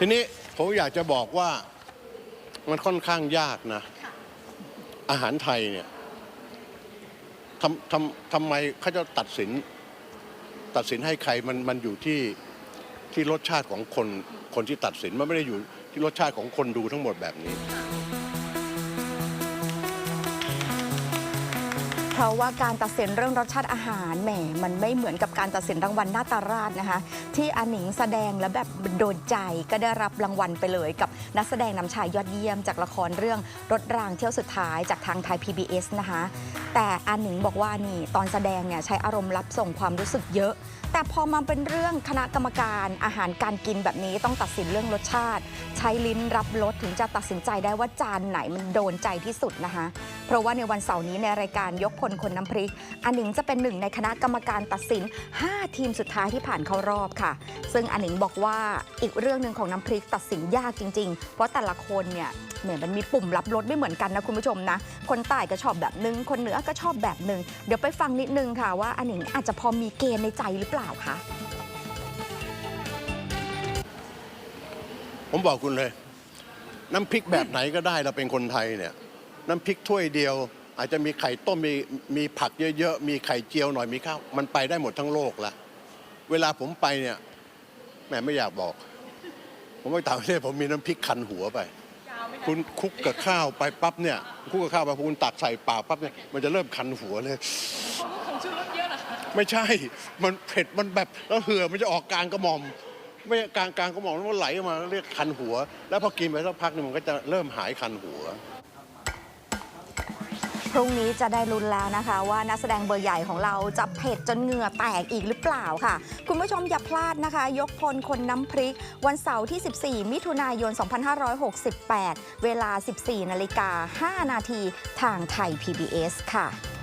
ทีนี้ผมอยากจะบอกว่ามันค่อนข้างยากนะ อาหารไทยเนี่ยทำทำทำไมเขาจะตัดสิน ตัดสินให้ใครมันมันอยู่ที่ที่รสชาติของคนคนที่ตัดสินมันไม่ได้อยู่ที่รสชาติของคนดูทั้งหมดแบบนี้ เพราะว่าการตัดสินเรื่องรสชาติอาหารแหมมันไม่เหมือนกับการตัดสินรางวัลหน้าตาราชนะคะ ที่อาหนิงแสดงแล้วแบบโดนใจก็ได้รับรางวัลไปเลย กับนักแสดงนำชายยอดเยี่ยม จากละครเรื่องรถรางเที่ยวสุดท้ายจากทางไทย PBS นะคะ แต่อาหนิงบอกว่านี่ตอนแสดงเนี่ยใช้อารมณ์รับส่งความรู้สึกเยอะ แต่พอมาเป็นเรื่องคณะกรรมการอาหารการกินแบบนี้ต้องตัดสินเรื่องรสชาติ ใช้ลิ้นรับรสถึงจะตัดสินใจได้ว่าจานไหนมันโดนใจที่สุดนะคะ เพราะว่าในวันเสาร์นี้ในรายการยกพลคนน้ำพริกอันหนิงจะเป็นหนึ่งในคณะกรรมการตัดสิน 5 ทีมสุดท้ายที่ผ่านเข้ารอบค่ะ ซึ่งอันหนิงบอกว่าอีกเรื่องหนึ่งของน้ำพริกตัดสินยากจริง ๆ เพราะแต่ละคนเนี่ยเหมือนมันมีปุ่มรับรสไม่เหมือนกันนะคุณผู้ชมนะ คนใต้ก็ชอบแบบนึง คนเหนือก็ชอบแบบนึง เดี๋ยวไปฟังนิดนึงค่ะว่าอันหนิงอาจจะพอมีเกณฑ์ในใจหรือเปล่าคะ ผมบอกคุณเลย น้ำพริกแบบไหนก็ได้เราเป็นคนไทยเนี่ย น้ำพริกถ้วยเดียว อาจจะมีไข่ต้มมีมีผักเยอะๆ มีไข่เจียวหน่อยมีข้าว มันไปได้หมดทั้งโลกละเวลาผมไปเนี่ยแหม่ไม่อยากบอก ผมไปต่างประเทศผมมีน้ำพริกคันหัวไป คุณคลุกกับข้าวไปปั๊บเนี่ยคลุกกับข้าวไปพอคุณตักใส่ปากปั๊บเนี่ยมันจะเริ่มคันหัวเลยไม่ใช่ มันเผ็ดมันแบบแล้วเหือมันจะออกกลางกระหม่อมไม่กลางกลางกระหม่อมแล้วมันไหลออกมาเรียกคันหัว แล้วพอกินไปสักพักหนึงมันก็จะเริ่มหายคันหัว พรุ่งนี้จะได้ลุ้นแล้วนะคะ ว่านักแสดงเบอร์ใหญ่ของเราจะเผ็ดจนเหงื่อแตกอีกหรือเปล่าค่ะ คุณผู้ชมอย่าพลาดนะคะ ยกพลคนน้ำพริก วันเสาร์ที่ 14 มิถุนายน 2568 เวลา 14 นาฬิกา 5 นาทีทางไทย PBS ค่ะ